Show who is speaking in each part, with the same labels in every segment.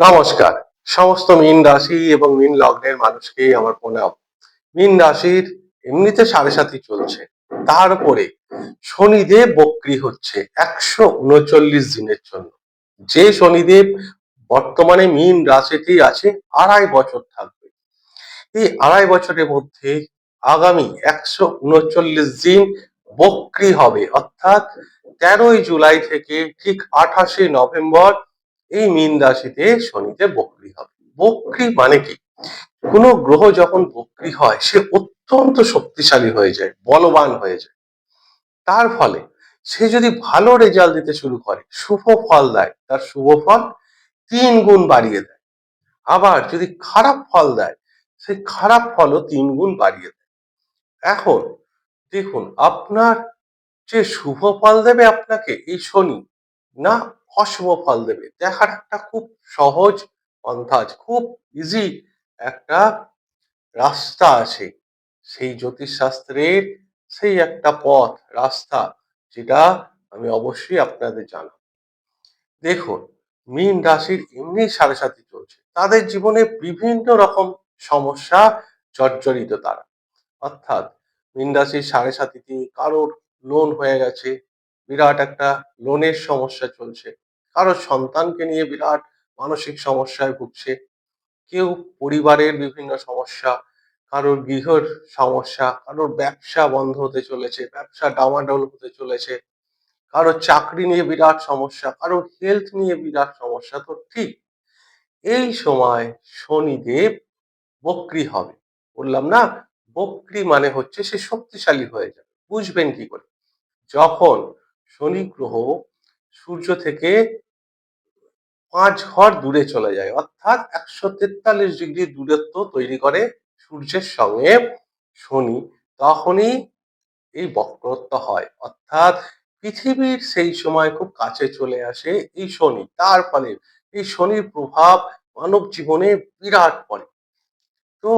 Speaker 1: নমস্কার। সমস্ত মীন রাশি এবং মীন লগ্নের মানুষকে আমার প্রণাম। মীন রাশির এমনিতে সাড়ে সাথী চলছে। তারপরে শনিদেব বক্রি হচ্ছে একশো উনচল্লিশ দিনের জন্য। যে শনিদেব বর্তমানে মীন রাশিতেই আছে, আড়াই বছর থাকবে। এই আড়াই বছরের মধ্যে আগামী একশো উনচল্লিশ দিন বক্রি হবে। অর্থাৎ তেরোই জুলাই থেকে ঠিক আঠাশে নভেম্বর এই মীন রাশিতে শনিতে বক্রি হবে। বক্রি মানে কি? কোন গ্রহ যখন বক্রি হয়, সে অত্যন্ত শক্তিশালী হয়ে যায়, বলবান হয়ে যায়। তার ফলে সে যদি ভালো রেজাল্ট দিতে শুরু করে, শুভ ফল দেয়, তার শুভ ফল তিন গুণ বাড়িয়ে দেয়। আবার যদি খারাপ ফল দেয় সেই খারাপ ফলও তিন গুণ বাড়িয়ে দেয়। এখন দেখুন, আপনার যে শুভ ফল দেবে আপনাকে, এই শনি না অশুভ ফল দেবে। দেখার একটা খুব সহজ পন্থা আছে, খুব ইজি একটা রাস্তা আছে। সেই জ্যোতিষশাস্ত্রের সেই একটা পথ, রাস্তা যেটা আমি অবশ্যই আপনাদের জানাব। দেখুন, মীন রাশির এমনি সাড়ে সাথে চলছে। তাদের জীবনে বিভিন্ন রকম সমস্যা জর্জরিত তারা। অর্থাৎ মীন রাশির সাড়ে সাথীতে কারোর লোন হয়ে গেছে বিরাট একটা লোনের সমস্যা চলছে। কারোর সন্তানকে নিয়ে বিরাট মানসিক সমস্যায় ভুগছে। কেউ পরিবারের বিভিন্ন সমস্যা, কারোর গৃহর সমস্যা, কারোর ব্যবসা বন্ধ হতে চলেছে, ব্যবসা ডামাডোল হতে চলেছে। কারোর চাকরি নিয়ে বিরাট সমস্যা কারোর হেলথ নিয়ে বিরাট সমস্যা তো ঠিক। এই সময় শনিদেব বক্রি হবে। বললাম, না, বক্রি মানে হচ্ছে সে শক্তিশালী হয়ে যাবে। বুঝবেন কি করে? যখন শনি গ্রহ সূর্য থেকে পাঁচ ঘর দূরে চলে যায়। অর্থাৎ একশো তেতাল্লিশ ডিগ্রি দূরত্ব তৈরি করে সূর্যের সঙ্গে শনি। তখনই এই বক্রত্ব হয়। অর্থাৎ পৃথিবীর সেই সময় খুব কাছে চলে আসে এই শনি। তার ফলে এই শনির প্রভাব মানব জীবনে বিরাট পড়ে। তো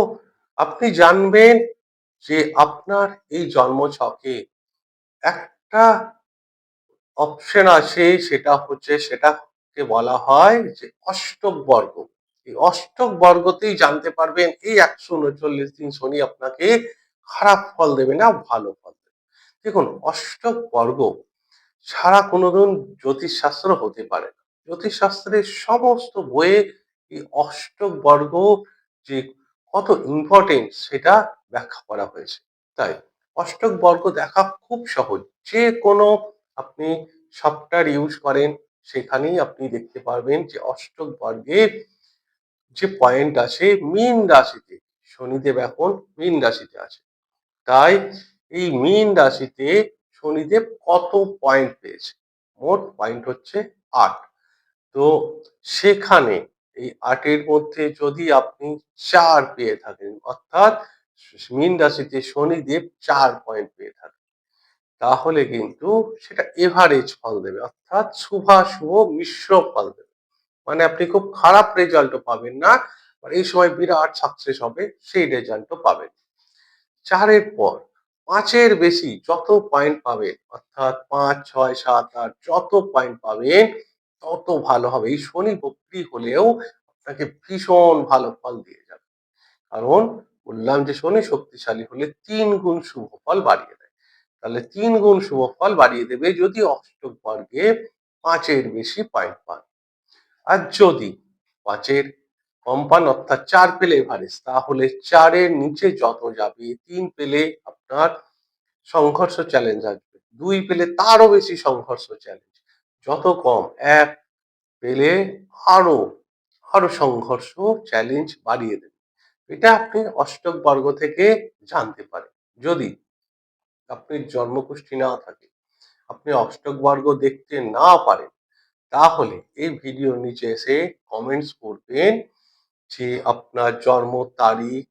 Speaker 1: আপনি জানবেন যে আপনার এই জন্ম ছকে একটা অপশন আছে সেটা হচ্ছে, সেটাকে বলা হয় যে অষ্টক বর্গ। এই অষ্টক বর্গতেই জানতে পারবেন এই একশো উনচল্লিশ দিন শনি আপনাকে খারাপ ফল দেবে না, ভালো ফল দেবে। দেখুন, অষ্টক বর্গ ছাড়া কোনোদিন জ্যোতিষশাস্ত্র হতে পারে না। জ্যোতিষশাস্ত্রের সমস্ত বইয়ে এই অষ্টক বর্গ যে কত ইম্পর্টেন্ট সেটা ব্যাখ্যা করা হয়েছে। তাই অষ্টক বর্গ দেখা খুব সহজ। যে কোনো আপনি সফটওয়্যার ইউজ করেন, সেখানেই আপনি দেখতে পারবেন যে অষ্টক বর্গের যে পয়েন্ট আছে, মীন রাশিতে, শনিদেব এখন মীন রাশিতে আছে। তাই এই মীন রাশিতে শনিদেব কত পয়েন্ট পেয়েছে? মোট পয়েন্ট হচ্ছে আট। তো সেখানে এই আটের মধ্যে যদি আপনি চার পেয়ে থাকেন, অর্থাৎ মীন রাশিতে শনিদেব চার পয়েন্ট পেয়ে থাকেন। তাহলে কিন্তু সেটা এভারেজ ফল দেবে। অর্থাৎ শুভাশুভ মিশ্র ফল দেবে। মানে আপনি খুব খারাপ রেজাল্টও পাবেন না। আর এই সময় বিরাট সাকসেস হবে, সেই রেজাল্টও পাবেন। চারের পর, পাঁচের বেশি যত পয়েন্ট পাবেন, অর্থাৎ পাঁচ, ছয়, সাত, আট, যত পয়েন্ট পাবেন, তত ভালো হবে। এই শনি বক্রি হলেও আপনাকে ভীষণ ভালো ফল দিয়ে যাবে। কারণ বললাম যে শনি শক্তিশালী হলে তিন গুণ শুভ ফল বাড়িয়ে তাহলে তিন গুণ শুভ ফল বাড়িয়ে দেবে যদি অষ্টক বর্গে পাঁচের বেশি পয়েন্ট পান। আর যদি পাঁচের কম পান অর্থাৎ চার পেলে এভারেজ তাহলে চারের নিচে যত যাবে, তিন পেলে আপনার সংঘর্ষ চ্যালেঞ্জ আসবে। দুই পেলে তারও বেশি সংঘর্ষ চ্যালেঞ্জ যত কম, এক পেলে আরও আরও সংঘর্ষ চ্যালেঞ্জ বাড়িয়ে দেবে। এটা আপনি অষ্টক বর্গ থেকে জানতে পারেন। যদি আপনি জন্মকুষ্ঠী না থাকে, আপনি অষ্টক বর্গ দেখতে না পারেন, তাহলে এই ভিডিওর নিচে এসে কমেন্টস করবেন যে আপনার জন্ম তারিখ,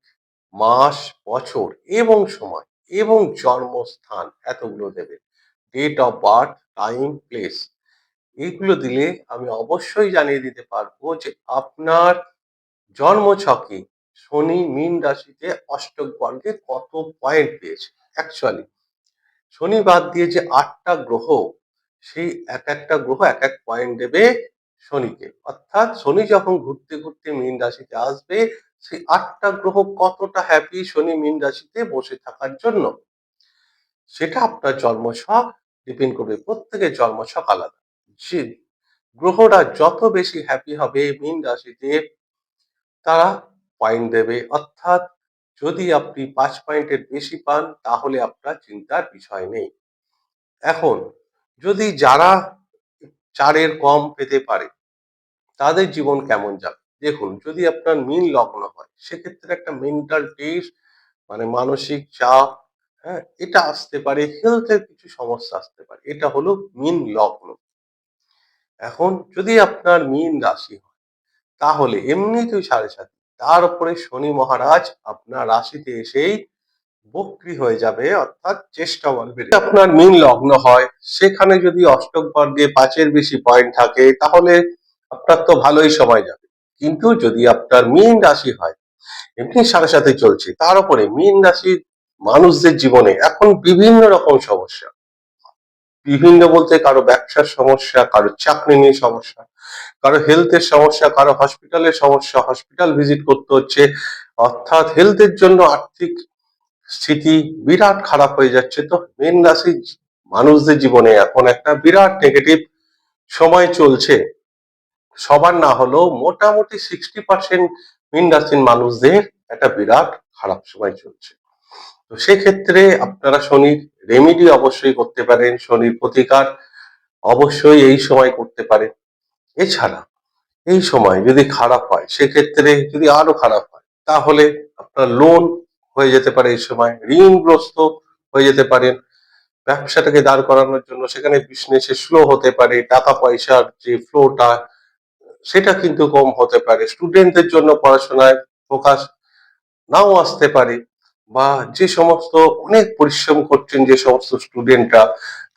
Speaker 1: মাস, বছর এবং সময় এবং জন্মস্থান এতগুলো দেবেন। Date of birth time place এইগুলো দিলে আমি অবশ্যই জানিয়ে দিতে পারব যে আপনার জন্ম ছকে শনি, মীন রাশিতে অষ্টক বর্গে কত পয়েন্ট পেয়েছে অ্যাকচুয়ালি শনি বাদ দিয়ে যে আটটা গ্রহ, সেই এক একটা গ্রহ এক এক পয়েন্ট দেবে শনিকে। অর্থাৎ শনি যখন ঘুরতে ঘুরতে মীন রাশিতে আসবে, সেই আটটা গ্রহ কতটা হ্যাপি শনি মীন রাশিতে বসে থাকার জন্য? সেটা আপনার জন্মছক ডিপেন্ড করবে। প্রত্যেকের জন্মছক আলাদা। যে গ্রহরা যত বেশি হ্যাপি হবে মীন রাশিতে, তারা পয়েন্ট দেবে। অর্থাৎ যদি আপনি পাঁচ পয়েন্টের বেশি পান, তাহলে আপনার চিন্তার বিষয় নেই। এখন, যদি যারা চারের কম পেতে পারে, তাদের জীবন কেমন যাবে? দেখুন, যদি আপনার মিন লগ্ন হয়, সেক্ষেত্রে একটা মেন্টাল টেস্ট মানে মানসিক চাপ হ্যাঁ এটা আসতে পারে হেলথের কিছু সমস্যা আসতে পারে। এটা হলো মিন লগ্ন। এখন, যদি আপনার মিন রাশি হয়, তাহলে এমনিতেই সাড়ে সাত তার উপরে শনি মহারাজ আপনার রাশিতে এসেই বক্রি হয়ে যাবে, অর্থাৎ চেষ্টা বল বেড়ে আপনার মিন লগ্ন হয়, সেখানে যদি অষ্টক বর্গে পাঁচের বেশি পয়েন্ট থাকে, তাহলে আপনার তো ভালোই সময় যাবে। কিন্তু যদি আপনার মিন রাশি হয়, এমনি সাথে সাথে চলছে, তার উপরে মিন রাশির মানুষদের জীবনে এখন বিভিন্ন রকম সমস্যা। বিভিন্ন বলতে কারও ব্যবসার সমস্যা, কারও চাকরি নিয়ে সমস্যা কারও হেলথের সমস্যা, কারও হসপিটালের সমস্যা হসপিটাল ভিজিট করতে হচ্ছে। অর্থাৎ হেলথের জন্য আর্থিক স্থিতি বিরাট খারাপ হয়ে যাচ্ছে। তো মেন রাশির মানুষদের জীবনে এখন একটা বিরাট নেগেটিভ সময় চলছে। সবার না হলেও মোটামুটি সিক্সটি পার্সেন্ট মিন রাশির মানুষদের একটা বিরাট খারাপ সময় চলছে। তো সেক্ষেত্রে আপনারা শনির রেমিডি অবশ্যই করতে পারেন, শনির প্রতিকার অবশ্যই এই সময় করতে পারেন। এছাড়া এই সময় যদি খারাপ হয়, সেক্ষেত্রে যদি আরও খারাপ হয়, তাহলে আপনার লোন হয়ে যেতে পারে এই সময়, ঋণগ্রস্ত হয়ে যেতে পারেন ব্যবসাটাকে দাঁড় করানোর জন্য সেখানে বিজনেসে স্লো হতে পারে, টাকা পয়সার যে ফ্লোটা সেটা কিন্তু কম হতে পারে। স্টুডেন্টদের জন্য পড়াশোনায় ফোকাস নাও আসতে পারে বা যে সমস্ত অনেক পরিশ্রম করছেন, যে সমস্ত স্টুডেন্টরা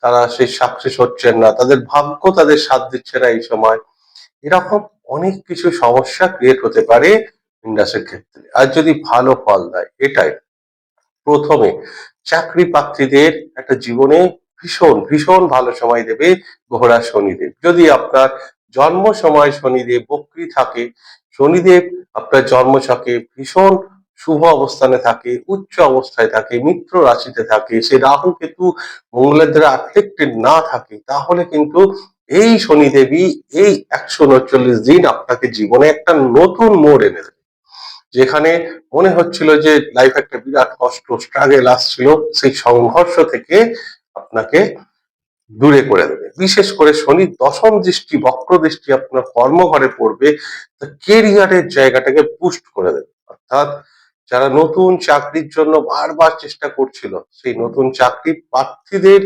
Speaker 1: তারা সেই সাকসেস হচ্ছেন না, তাদের ভাগ্য তাদের সাথ দিচ্ছে না এই সময়। এরকম অনেক কিছু সমস্যা ক্রিয়েট হতে পারে ইন্ডাসের ক্ষেত্রে। আর যদি ভালো ফল দেয়, এটাই। প্রথমে চাকরি প্রার্থীদের একটা জীবনে ভীষণ ভীষণ ভালো সময় দেবে ঘোড়া শনিদেব। যদি আপনার জন্ম সময় শনিদেব বক্রি থাকে, শনিদেব আপনার জন্মছকে ভীষণ শুভ অবস্থানে থাকে, উচ্চ অবস্থায় থাকে, মিত্র রাশিতে থাকে, সে রাহু কেতু মঙ্গলের দ্বারা না থাকে, তাহলে কিন্তু এই শনিদেবী এই একশো উনচল্লিশ দিন আপনাকে জীবনে একটা নতুন মোড় এনে দেবে। যেখানে মনে হচ্ছিল যে লাইফ একটা বিরাট কষ্ট স্ট্রাগেল আসছিল, সেই সংঘর্ষ থেকে আপনাকে দূরে করে দেবে। বিশেষ করে শনি দশম দৃষ্টি, বক্র দৃষ্টি আপনার কর্মঘরে পড়বে কেরিয়ারের জায়গাটাকে পুষ্ট করে দেবে। অর্থাৎ যারা নতুন চাকরির জন্য বারবার চেষ্টা করছিল, সেই নতুন চাকরি প্রার্থীদের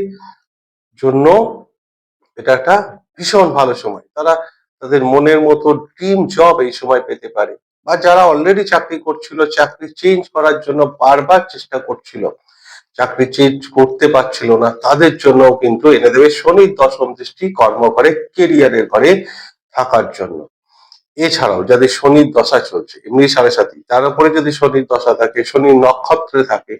Speaker 1: জন্য এটা একটা ভীষণ ভালো সময়। তারা তাদের মনের মতো ড্রিম জব এই সময় পেতে পারে। বা যারা অলরেডি চাকরি করছিল, চাকরি চেঞ্জ করার জন্য বারবার চেষ্টা করছিল, চাকরি চেঞ্জ করতে পারছিল না, তাদের জন্য কিন্তু এনে দেবে শনির দশম দৃষ্টি কর্মঘরে কেরিয়ারের ঘরে থাকার জন্য। এছাড়াও যাদের শনির দশা চলছে, এমনি সাড়ে সাথী তার উপরে যদি শনির দশা থাকে, শনির নক্ষত্রে থাকে,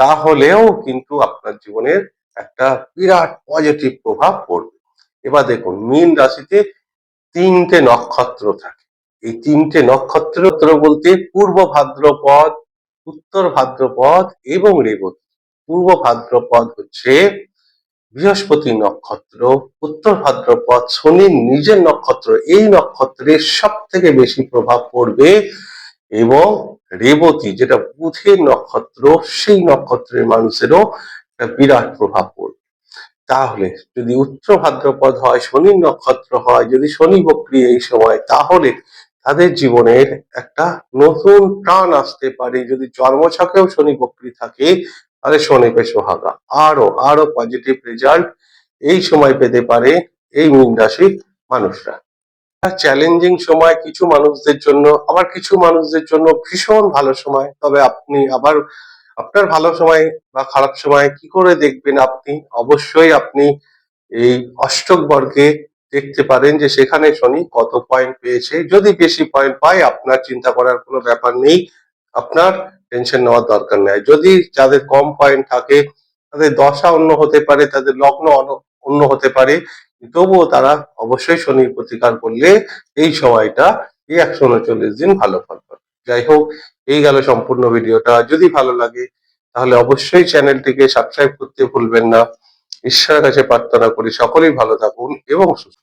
Speaker 1: তাহলেও কিন্তু আপনার জীবনের একটা বিরাট পজিটিভ প্রভাব পড়বে। এবার দেখুন, মীন রাশিতে তিনটে নক্ষত্র থাকে। এই তিনটে নক্ষত্র বলতে পূর্ব ভাদ্রপদ, উত্তর ভাদ্রপদ এবং রেবতী। পূর্ব ভাদ্রপদ হচ্ছে বৃহস্পতি নক্ষত্র, উত্তর ভাদ্রপদ শনির নিজের নক্ষত্র। এই নক্ষত্রের সব থেকে বেশি প্রভাব পড়বে এবং রেবতী, যেটা বুধের নক্ষত্র, সেই নক্ষত্রের মানুষেরও একটা বিরাট প্রভাব পড়বে। তাহলে যদি উত্তর ভাদ্রপদ হয় শনির নক্ষত্র হয়, যদি শনি বক্রি এই সময়, তাহলে তাদের জীবনের একটা নতুন প্রাণ আসতে পারে। যদি জন্মছকেও শনি বক্রি থাকে, তাহলে শনি পে সোহাগা। আরও আরও পজিটিভ রেজাল্ট এই সময় পেতে পারে এই মীন রাশির মানুষরা। চ্যালেঞ্জিং সময় কিছু মানুষদের জন্য, আবার কিছু মানুষদের জন্য ভীষণ ভালো সময়। তবে আপনি আবার আপনার ভালো সময় বা খারাপ সময় কি করে দেখবেন আপনি? অবশ্যই আপনি এই অষ্টক বর্গে দেখতে পারেন যে সেখানে শনি কত পয়েন্ট পেয়েছে। যদি বেশি পয়েন্ট পায়, আপনার চিন্তা করার কোনো ব্যাপার নেই। আপনার টেনশন নেওয়ার দরকার নেই। যদি যাদের কম পয়েন্ট থাকে, তাদের দশা অন্য হতে পারে, তাদের লগ্ন অন্য- হতে পারে, তবুও তারা অবশ্যই শনির প্রতিকার করলে এই সময়টা এই একশো উনচল্লিশ দিন ভালো ফল যাই হোক, এই গেল সম্পূর্ণ ভিডিওটা। যদি ভালো লাগে, তাহলে অবশ্যই চ্যানেলটিকে সাবস্ক্রাইব করতে ভুলবেন না। ঈশ্বরের কাছে প্রার্থনা করি, সকলেই ভালো থাকুন এবং সুস্থ